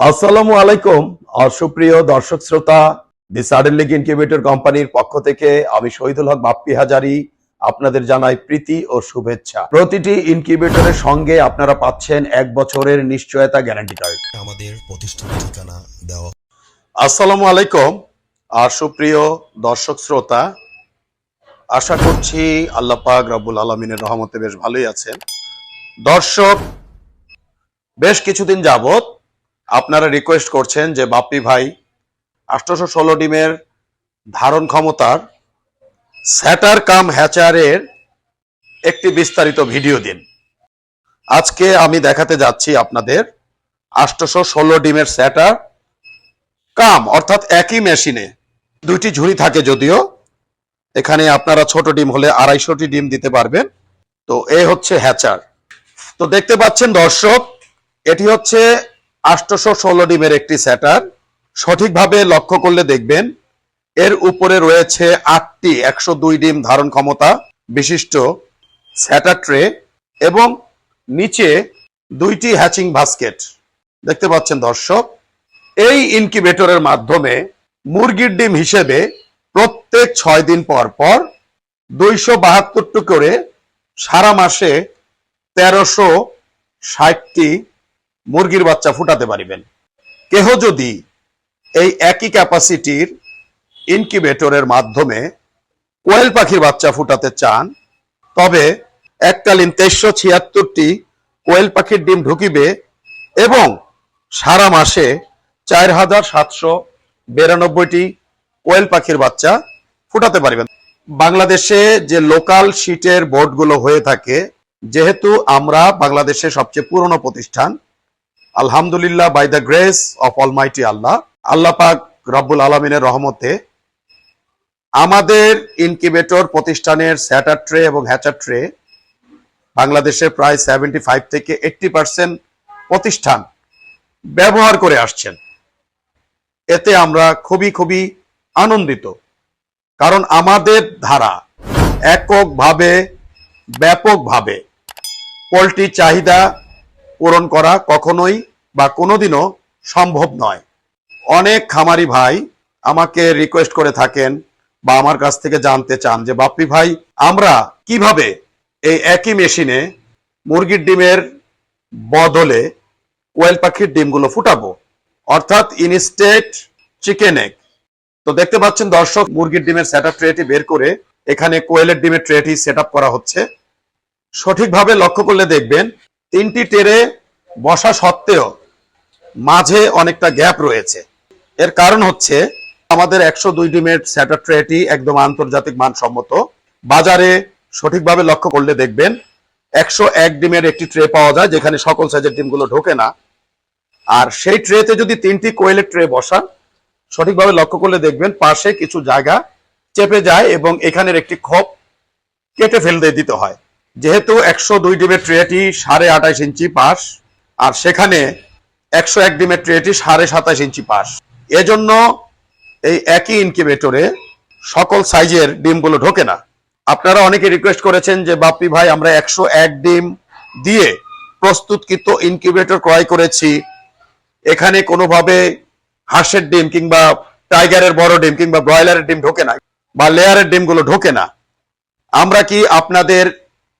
আসসালামু আলাইকুম আর সুপ্রিয় দর্শক শ্রোতা দি সাডেন লিগ ইনকিউবেটর কোম্পানির পক্ষ থেকে আমি শহীদুল হক বাপ্পি হাজারি আপনাদের জানাই প্রীতি ও শুভেচ্ছা। প্রতিটি ইনকিউবেটরের সঙ্গে আপনারা পাচ্ছেন এক বছরের নিশ্চয়তা গ্যারান্টি কার্ড। আমাদের প্রতিষ্ঠান ঠিকানা দেওয়া। আসসালামু আলাইকুম আর সুপ্রিয় দর্শক শ্রোতা আশা করছি আল্লাহ পাক রব্বুল আলমিনের রহমতে বেশ ভালোই আছেন। দর্শক বেশ কিছুদিন যাবত আপনারা রিকোয়েস্ট করছেন যে বাপ্পি ভাই আঠারোশো ষোলো ডিমের ধারণ ক্ষমতার স্যাটার কাম হ্যাচারের একটি বিস্তারিত ভিডিও দিন। আজকে আমি দেখাতে যাচ্ছি আপনাদের আঠারোশো ষোলো ডিমের স্যাটার কাম, অর্থাৎ একই মেশিনে দুইটি ঝুড়ি থাকে যদিও, এখানে আপনারা ছোট ডিম হলে আড়াইশোটি ডিম দিতে পারবেন। তো এ হচ্ছে হ্যাচার। তো দেখতে পাচ্ছেন দর্শক, এটি হচ্ছে আটশোশো ষোলো ডিমের একটি স্যাটার। সঠিকভাবে লক্ষ্য করলে দেখবেন, এর উপরে রয়েছে আটটি একশো দুই ডিম ধারণ ক্ষমতা বিশিষ্ট স্যাটার ট্রে এবং নিচে দুইটি হ্যাচিং বাস্কেট। দেখতে পাচ্ছেন দর্শক, এই ইনকিউবেটরের মাধ্যমে মুরগির ডিম হিসেবে প্রত্যেক ছয় দিন পর পর দুইশো বাহাত্তরটি করে সারা মাসে তেরোশো ষাটটি মুরগির বাচ্চা ফুটাতে পারিবেন। কেহ যদি এই একই ক্যাপাসিটির ইনকিউবেটরের মাধ্যমে কোয়েল পাখির বাচ্চা ফুটাতে চান, তবে এককালীন তেইশশো ছিয়াত্তরটি কোয়েল পাখির ডিম ঢুকিবে এবং সারা মাসে চার হাজার সাতশো বিরানব্বইটি কোয়েল পাখির বাচ্চা ফুটাতে পারবেন। বাংলাদেশে যে লোকাল শিটের বোর্ডগুলো হয়ে থাকে, যেহেতু আমরা বাংলাদেশের সবচেয়ে পুরনো প্রতিষ্ঠান আলহামদুলিল্লাহ by the grace of almighty Allah আল্লাহ পাক রব্বুল আলমিনের রহমতে আমাদের ইনকিউবেটর প্রতিষ্ঠানের স্যাটার ট্রে এবং হ্যাচার ট্রে বাংলাদেশে প্রায় সেভেন্টি ফাইভ থেকে এইটটি পার্সেন্ট প্রতিষ্ঠান ব্যবহার করে আসছেন। এতে আমরা খুবই খুবই আনন্দিত। কারণ আমাদের ধারা এককভাবে, ব্যাপকভাবে পোলট্রি চাহিদা পূরণ করা কখনোই বা কোনোদিনও সম্ভব নয়। অনেক খামারি ভাই আমাকে রিকোয়েস্ট করে থাকেন বা আমার কাছ থেকে জানতে চান যে, বাপ্পি ভাই, আমরা কীভাবে এই একই মেশিনে মুরগির ডিমের বদলে কোয়েল পাখির ডিমগুলো ফুটাবো? অর্থাৎ ইনস্টেট চিকেন এগ তো দেখতে পাচ্ছেন দর্শক, মুরগির ডিমের সেট আপ ট্রেটি বের করে এখানে কোয়েলের ডিমের ট্রেটি সেট করা হচ্ছে। সঠিকভাবে লক্ষ্য করলে দেখবেন তিনটি টেরে বসা সত্ত্বেও মাঝে অনেকটা গ্যাপ রয়েছে। এর কারণ হচ্ছে আমাদের একশো দুই ডিমের স্যাটার ট্রেটি একদম আন্তর্জাতিক মানসম্মত। বাজারে সঠিকভাবে লক্ষ্য করলে দেখবেন একশো এক ডিমের একটি ট্রে পাওয়া যায় যেখানে সকল সাইজের ডিমগুলো ঢোকে না। আর সেই ট্রেতে যদি তিনটি কোয়েলের ট্রে বসান, সঠিকভাবে লক্ষ্য করলে দেখবেন পাশে কিছু জায়গা চেপে যায় এবং এখানের একটি খোপ কেটে ফেলতে দিতে হয়। যেহেতু একশো দুই ডিমের ট্রেটি সাড়ে আঠাইশ ইঞ্চি পাশ, আর সেখানে একশো এক ডিমের ট্রেটি সাড়ে সাতাশ ইঞ্চি পাশ। এজন্য এই একই ইনকিউবেটরে সকল সাইজের ডিমগুলো ঢোকে না। আপনারা অনেকে রিকোয়েস্ট করেছেন যে, বাপ্পি ভাই, আমরা একশো এক ডিম দিয়ে প্রস্তুতকৃত ইনকিউবেটর ক্রয় করেছি। এখানে কোনোভাবে হাঁসের ডিম কিংবা টাইগারের বড় ডিম কিংবা ব্রয়লারের ডিম ঢোকে না বা লেয়ারের ডিমগুলো ঢোকে না। আমরা কি আপনাদের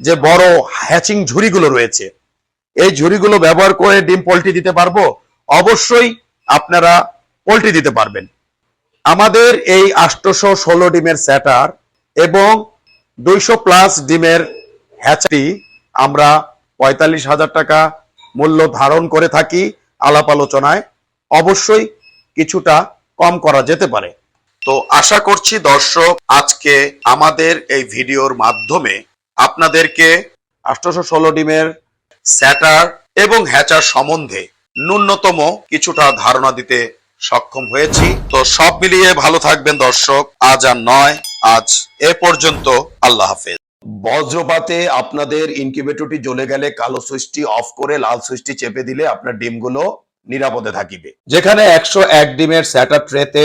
যে বড় হ্যাচিং ঝুড়িগুলো রয়েছে। এই ঝুড়িগুলো ব্যবহার করে ডিম পোলট্রি দিতে পারব? অবশ্যই আপনারা পোলট্রি দিতে পারবেন। আমাদের এই আষ্টশো ষোলো ডিমের স্যাটার এবং দুইশো প্লাস ডিমের হ্যাচারি আমরা পঁয়তাল্লিশ হাজার টাকা মূল্য ধারণ করে থাকি আলাপ আলোচনায়। অবশ্যই কিছুটা কম করা যেতে পারে। তো আশা করছি দর্শক, আজকে আমাদের এই ভিডিওর মাধ্যমে আপনাদেরকে আঠারোশো ষোলো ডিমের স্যাটার এবং হ্যাচার সম্বন্ধে ন্যূনতম কিছুটা ধারণা দিতে সক্ষম হয়েছি। তো সব মিলিয়ে ভালো থাকবেন দর্শক। আজ আর নয়, আজ এ পর্যন্ত আল্লাহ হাফেজ। বজ্রপাতে আপনাদের ইনকিউবেটরটি জ্বলে গেলে কালো সুইচটি অফ করে লাল সুইচটি চেপে দিলে আপনার ডিমগুলো নিরাপদে থাকিবে। যেখানে একশো এক ডিমের স্যাটার ট্রেতে